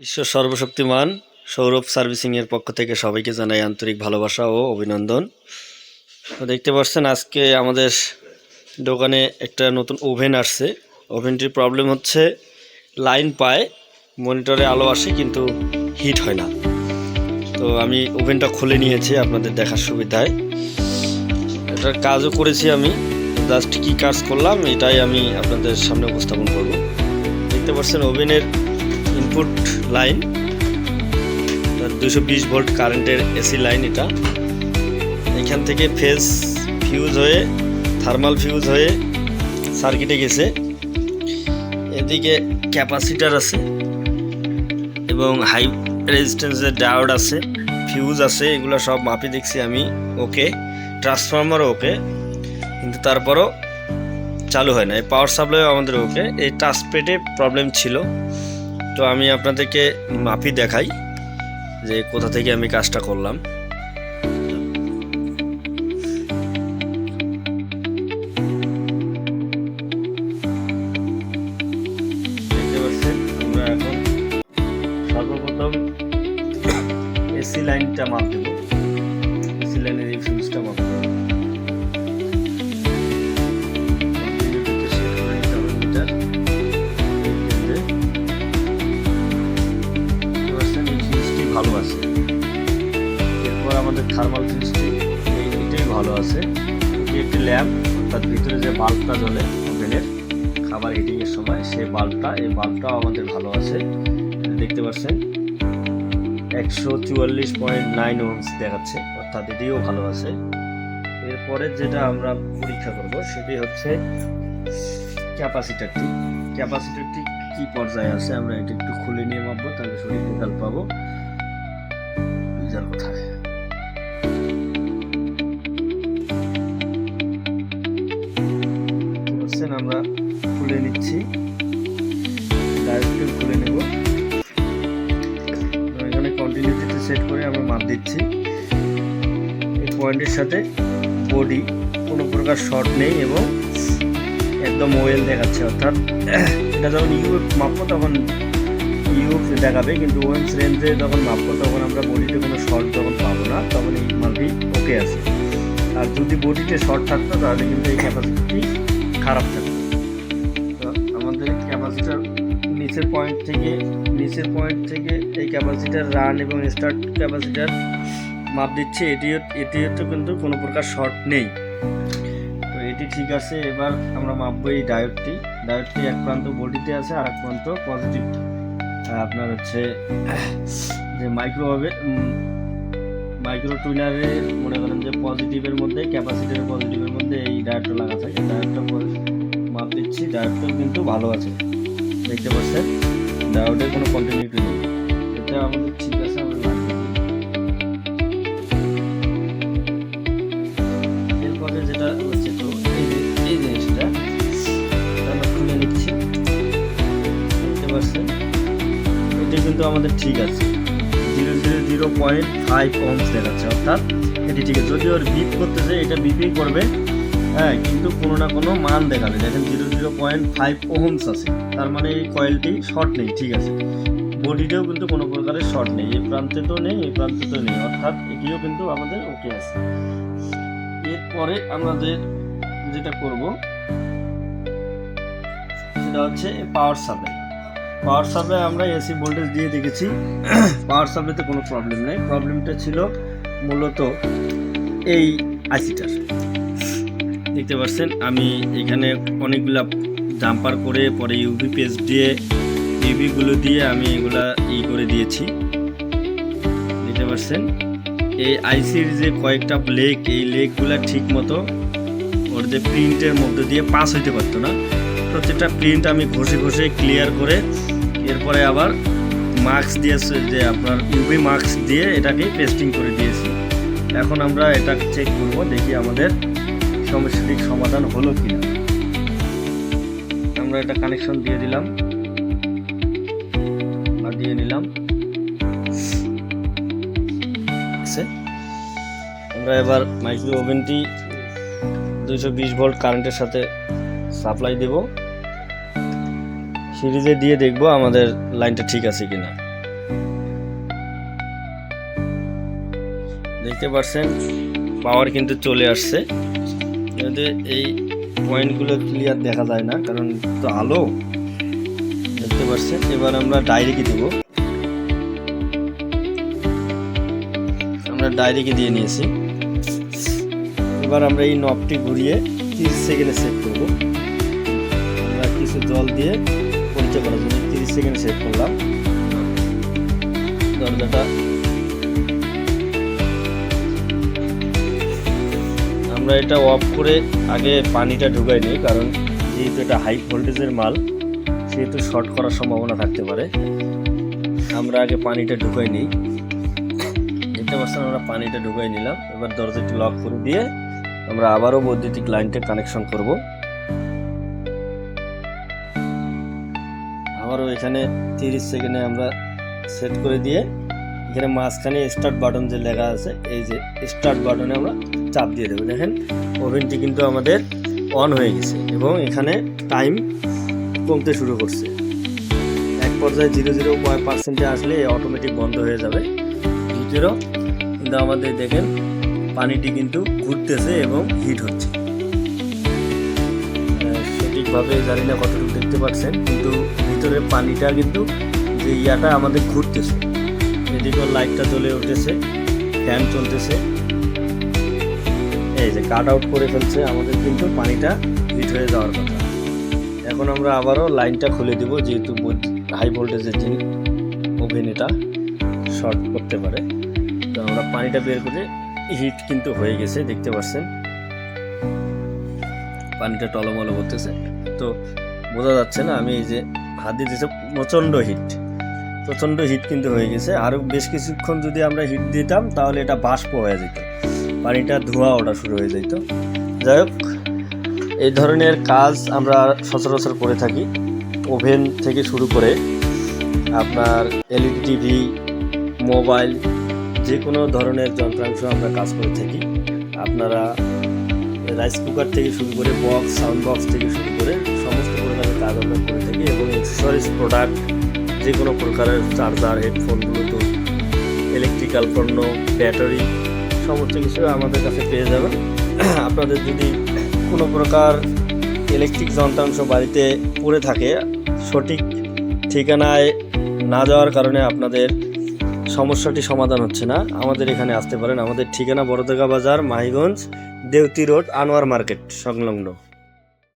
ঈশ্বর সর্বশক্তিমান সৌরভ সার্ভিসিংয়ের পক্ষ থেকে সবাইকে জানাই আন্তরিক ভালোবাসা ও অভিনন্দন। তো দেখতে পাচ্ছেন, আজকে আমাদের দোকানে একটা নতুন ওভেন আসছে। ওভেনটির প্রবলেম হচ্ছে, লাইন পায়, মনিটরে আলো আসে কিন্তু হিট হয় না। তো আমি ওভেনটা খুলে নিয়েছি আপনাদের দেখার সুবিধায়। এটার কাজও করেছি আমি, জাস্ট কী কাজ করলাম এটাই আমি আপনাদের সামনে উপস্থাপন করব। দেখতে পাচ্ছেন, ওভেনের ইনপুট লাইন দুশো বিশ ভোল্ট কারেন্টের এসি লাইন এটা। এখান থেকে ফেজ ফিউজ হয়ে থার্মাল ফিউজ হয়ে সার্কিটে গেছে। এদিকে ক্যাপাসিটার আছে এবং হাই রেজিস্ট্যান্সের ডায়োড আছে ফিউজ আছে, এগুলো সব মাপি দেখছি আমি ওকে ট্রান্সফর্মারও ওকে কিন্তু তারপরও চালু হয় না। এই পাওয়ার সাপ্লাইও আমাদের ওকে এই টাচপেডে প্রবলেম ছিল। তো আমি আপনাদেরকে মাপি দেখাই যে কোথা থেকে আমি কাজটা করলাম। সর্বপ্রথম এসি লাইনটা মাপ দেব। এসি লাইনের এই ফিউজটা মাপ দেব। থার্মাল ফিউজটি এই এটাই ভালো আছে। এটি একটি ল্যাম্প তার ভিতরে যে বাল্বটা জ্বলে ওভেনের খাবার হিটিংয়ের সময়, সেই বাল্বটা এই বাল্বটাও আমাদের ভালো আছে। দেখতে পাচ্ছেন? একশো চুয়াল্লিশ পয়েন্ট নাইন ওমস দেখাচ্ছে, অর্থাৎ এটিও ভালো আছে। এরপরে যেটা আমরা পরীক্ষা করব, সেটি হচ্ছে ক্যাপাসিটারটি ক্যাপাসিটারটি কি পর্যায়ে আছে, আমরা এটা একটু খুলে নিয়ে মাপবো তাহলে সঠিক রেজাল্ট পাবো। রেজাল্ট কোথায়? নিচ্ছি ডায়োডটি খুলে নেব। এখানে কন্টিনিউটিতে সেট করে আমরা মাপ দিচ্ছি। এই পয়েন্টের সাথে বডি কোনো প্রকার শর্ট নেই এবং একদম ওয়েল দেখাচ্ছে, অর্থাৎ এটা যখন ইউ মাপবো তখন ইউ দেখাবে, কিন্তু ওয়েন্স রেঞ্জে যখন মাপবো তখন আমরা বডিতে কোনো শর্ট যখন পাবো না, তখন এই মালটি ওকে আছে। আর যদি বডিতে শর্ট থাকতো তাহলে কিন্তু এই ক্যাপাসিটি খারাপ থাকতো। নিচের পয়েন্ট থেকে, নিচের পয়েন্ট থেকে এই ক্যাপাসিটার রান এবং স্টার্ট ক্যাপাসিটার মাপ দিচ্ছে এটিও এটিও তো কিন্তু কোনো প্রকার শর্ট নেই। তো এটি ঠিক আছে, এবার আমরা মাপবো এই ডায়োডটি ডায়োডটি এক প্রান্ত বডিতে আছে আর এক প্রান্ত পজিটিভ আপনার হচ্ছে, যে মাইক্রোওয়েভে মাইক্রো টুইনারের মনে করেন যে পজিটিভের মধ্যে ক্যাপাসিটির পজিটিভের মধ্যে এই ডায়োডটা লাগা থাকে ডায়োডটা মাপ দিচ্ছি ডায়োডটাও কিন্তু ভালো আছে। দেখতে পাচ্ছেন? ডায়োডের কোনো কন্টিনিউটি নেই। এটা আমাদের ঠিক আছে আমরা লাগবে এরপরে যেটা হচ্ছে তো এই যে এই জিনিসটা আমরা খুলে নিচ্ছি। দেখতে পাচ্ছেন? এটা কিন্তু আমাদের ঠিক আছে। Zero zero zero point five ohms দেখাচ্ছে অর্থাৎ এটি ঠিক আছে। যদি ওর বিপ করতেছে এটা বিপই করবে হ্যাঁ কিন্তু কোনো না কোনো মান দেখাবে। দেখেন zero zero point five ohms আছে। তার মানে এই কয়েলটি শর্ট নেই, ঠিক আছে। বডিতেও কিন্তু কোনো প্রকারের শর্ট নেই, এই প্রান্তে তো নেই, এই প্রান্তে তো নেই। অর্থাৎ এটিও কিন্তু আমাদের ওকে আছে। এরপরে আমাদের যেটা করব, সেটা হচ্ছে পাওয়ার সাপ্লাই পাওয়ার সাপ্লাই আমরা এসি ভোল্টেজ দিয়ে দেখেছি। পাওয়ার সাপ্লাইতে কোনো প্রবলেম নেই। প্রবলেমটা ছিল মূলত এই আইসিটার দেখতে পাচ্ছেন, আমি এখানে অনেকগুলা জাম্পার করে পরে ইউভি পেস্ট দিয়ে ইউভিগুলো দিয়ে আমি এগুলা ই করে দিয়েছি। দেখতে পাচ্ছেন, এই আইসির যে কয়েকটা লেক এই লেগগুলা ঠিক মতো ওর যে প্রিন্টের মধ্যে দিয়ে পাস হইতে পারতো না। প্রত্যেকটা প্রিন্ট আমি ঘষে ঘষে ক্লিয়ার করে এরপরে আবার মাস্ক দিয়ে যে আপনার ইউভি মাস্ক দিয়ে এটাকে পেস্টিং করে দিয়েছি। এখন আমরা এটা চেক করব, দেখি আমাদের সমস্যাটির সমাধান হলো কি না আমরা এটা কানেকশন দিয়ে দিলাম। আর দিয়ে নিলাম। আমরা এবার মাইক্রো ওভেনটি দুইশো বিশ ভোল্ট কারেন্টের সাথে সাপ্লাই দেব। সিরিজে দিয়ে দেখব আমাদের লাইনটা ঠিক আছে কিনা। দেখতে পাচ্ছেন পাওয়ার কিন্তু চলে আসছে। যদি এই পয়েন্টগুলো ক্লিয়ার দেখা যায় না, কারণ তো আলো। দেখতে পাচ্ছেন? এবার আমরা ডায়েরিকে দিব। আমরা ডায়েরিকে দিয়ে নিয়েছি। এবার আমরা এই নবটি ঘুরিয়ে তিরিশ সেকেন্ডে সেট করব। আমরা কিছু জল দিয়ে পরিচয় করার জন্য তিরিশ সেকেন্ড সেট করলাম। দরজাটা আমরা এটা অফ করে আগে পানিটা ঢুকাই নিই, কারণ যেহেতু এটা হাই ভোল্টেজের মাল, সেহেতু শর্ট করার সম্ভাবনা থাকতে পারে। আমরা আগে পানিটা ঢুকাই নিই। দেখতে পাচ্ছেন, আমরা পানিটা ঢুকাই নিলাম। এবার দরজাটি লক করে দিয়ে আমরা আবারও বৈদ্যুতিক লাইনটা কানেকশন করব। আবারও এখানে তিরিশ সেকেন্ডে আমরা সেট করে দিয়ে এখানে মাঝখানে স্টার্ট বাটন যে লেখা আছে, এই যে স্টার্ট বাটনে আমরা চাপ দিয়ে দেবো। দেখেন ওভেনটি কিন্তু আমাদের অন হয়ে গেছে এবং এখানে টাইম কমতে শুরু করছে। এক পর্যায়ে জিরো জিরো পার্সেন্টে আসলে অটোমেটিক বন্ধ হয়ে যাবে। জিরো কিন্তু আমাদের দেখেন, পানিটি কিন্তু ঘুরতেছে এবং হিট হচ্ছে। সঠিকভাবে জানি না কতটুকু দেখতে পাচ্ছেন, কিন্তু ভিতরে পানিটা কিন্তু যে ইয়াটা আমাদের ঘুরতেছে। এদিকে লাইটটা জ্বলে উঠেছে ফ্যান চলতেছে। যে কাট আউট করে ফেলছে, আমাদের কিন্তু পানিটা হিট হয়ে যাওয়ার কথা। এখন আমরা আবারও লাইনটা খুলে দিব, যেহেতু হাই ভোল্টেজের জিনিস ওভেন এটা শর্ট করতে পারে। তো আমরা পানিটা বের করে হিট কিন্তু হয়ে গেছে, দেখতে পাচ্ছেন। পানিটা টলমলো করতেছে। তো বোঝা যাচ্ছে না, আমি এই যে হাত দিয়েছে প্রচণ্ড হিট প্রচণ্ড হিট কিন্তু হয়ে গেছে। আরও বেশ কিছুক্ষণ যদি আমরা হিট দিতাম, তাহলে এটা বাষ্প হয়ে যেত। পানিটা ধোঁয়া ওঠা শুরু হয়ে যেত যাই হোক, এই ধরনের কাজ আমরা সচরাচর করে থাকি। ওভেন থেকে শুরু করে আপনার এলইডি টিভি, মোবাইল যে কোনো ধরনের যন্ত্রাংশ আমরা কাজ করে থাকি। আপনারা রাইস কুকার থেকে শুরু করে বক্স, সাউন্ড বক্স থেকে শুরু করে সমস্ত প্রকারের কাজ আমরা করে থাকি এবং এক্সেসরিজ প্রোডাক্ট যে কোনো প্রকারের চার্জার হেডফোন ব্লুটুথ ইলেকট্রিক্যাল পণ্য ব্যাটারি সমস্ত কিছু আমাদের কাছে পেয়ে যাবেন। আপনাদের যদি কোনো প্রকার ইলেকট্রিক যন্ত্রাংশ বাড়িতে পড়ে থাকে, সঠিক ঠিকানায় না যাওয়ার কারণে আপনাদের সমস্যাটি সমাধান হচ্ছে না। আমাদের এখানে আসতে পারেন। আমাদের ঠিকানা বড়দেগা বাজার, মাহিগঞ্জ, দেউতি রোড, আনোয়ার মার্কেট, সংলগ্ন।